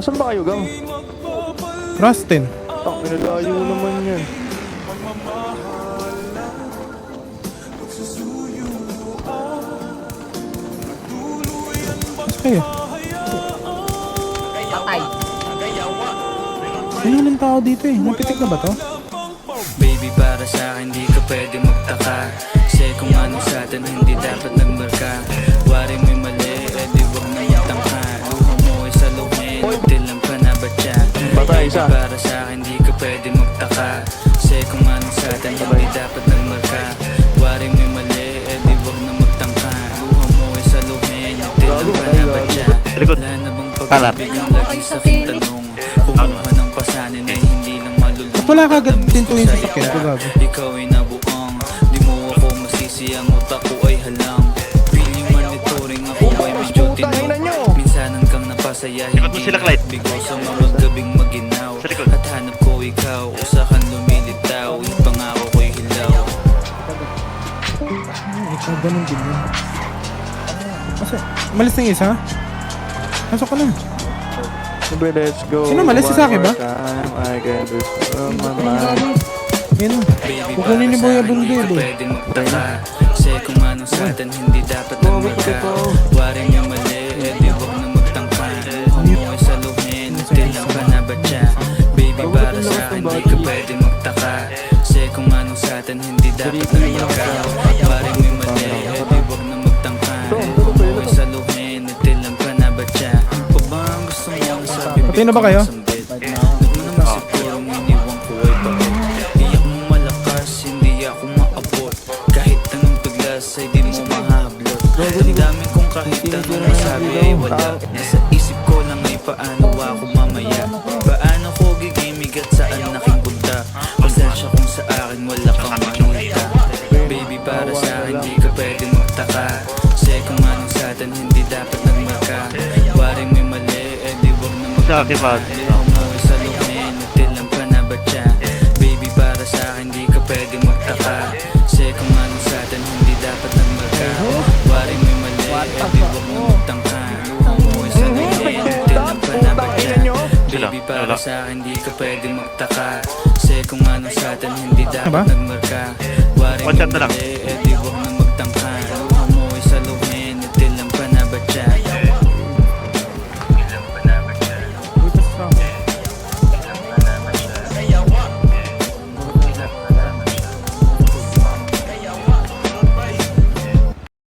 Saan ba kayo, gang? Rustin. Tak, pinalayo naman yan. Kayo. Patay. Ano ng tao dito eh? Napitik na ba to? Baby para sa akin di ka pwede magtaka Kasi kung ano sa atin hindi dapat nagmarka isa. para sa akin di ka pwede magtaka. Kasi kung ano sa atin hindi dapat nagmarka Wari mo'y mali, eh di wag na magtangka. Luha mo ay sa tilang ka na ba siya Wala na bang pag-ibig ang lagi sa aking tanong? Kumuha ng pasanin ay hindi lang malulungkot Ba't wala ka agad pinto yung sasakyan ko gago? ikaw ay nabuang Di mo ako masisi ang utak ko ay halang. Feeling monitoring ako ay medyo tinong. Minsan hanggang napasaya hindi Clyde. Bigo sa mga Ikaw ganun din yun. Kasi, malis na yung isa? Pasok ka na. Sabi, let's go. Sino? Malis? Si Saki ba? Time, I can do from my mind. Yan. Kukunin ni para Boy sa Abong akin, di Dave ka eh. pwedeng magtaka? Kasi kung ano sa atin hindi dapat nagmarka Waring yung mali, eh di wag na magtangka. Luha mo ay saluhin, tilang ka na ba siya Baby para sa akin di ka pwedeng magtaka. Kasi kung ano sa atin hindi dapat nagmarka di mo mahablot Ang dami kong kahit anong masabi wala Nasa isip ko lang ay paano mamaya Paano ko gigimig saan nakipunta Pasensya kung sa akin wala kang Baby para sa akin ka pwede magtaka. Kasi kung hindi dapat nagmarka na ba siya? Baby para sa akin di ka pwede magtaka. Kasi kung ano sa atin hindi dapat nagmarka Waring may mali eh di wag magtangka. Mo sa lumin, tilang ka na ba siya? Baby para sa akin di ka pwede magtaka. Kasi kung ano sa atin hindi Ano dapat nagmarka. May mali eh di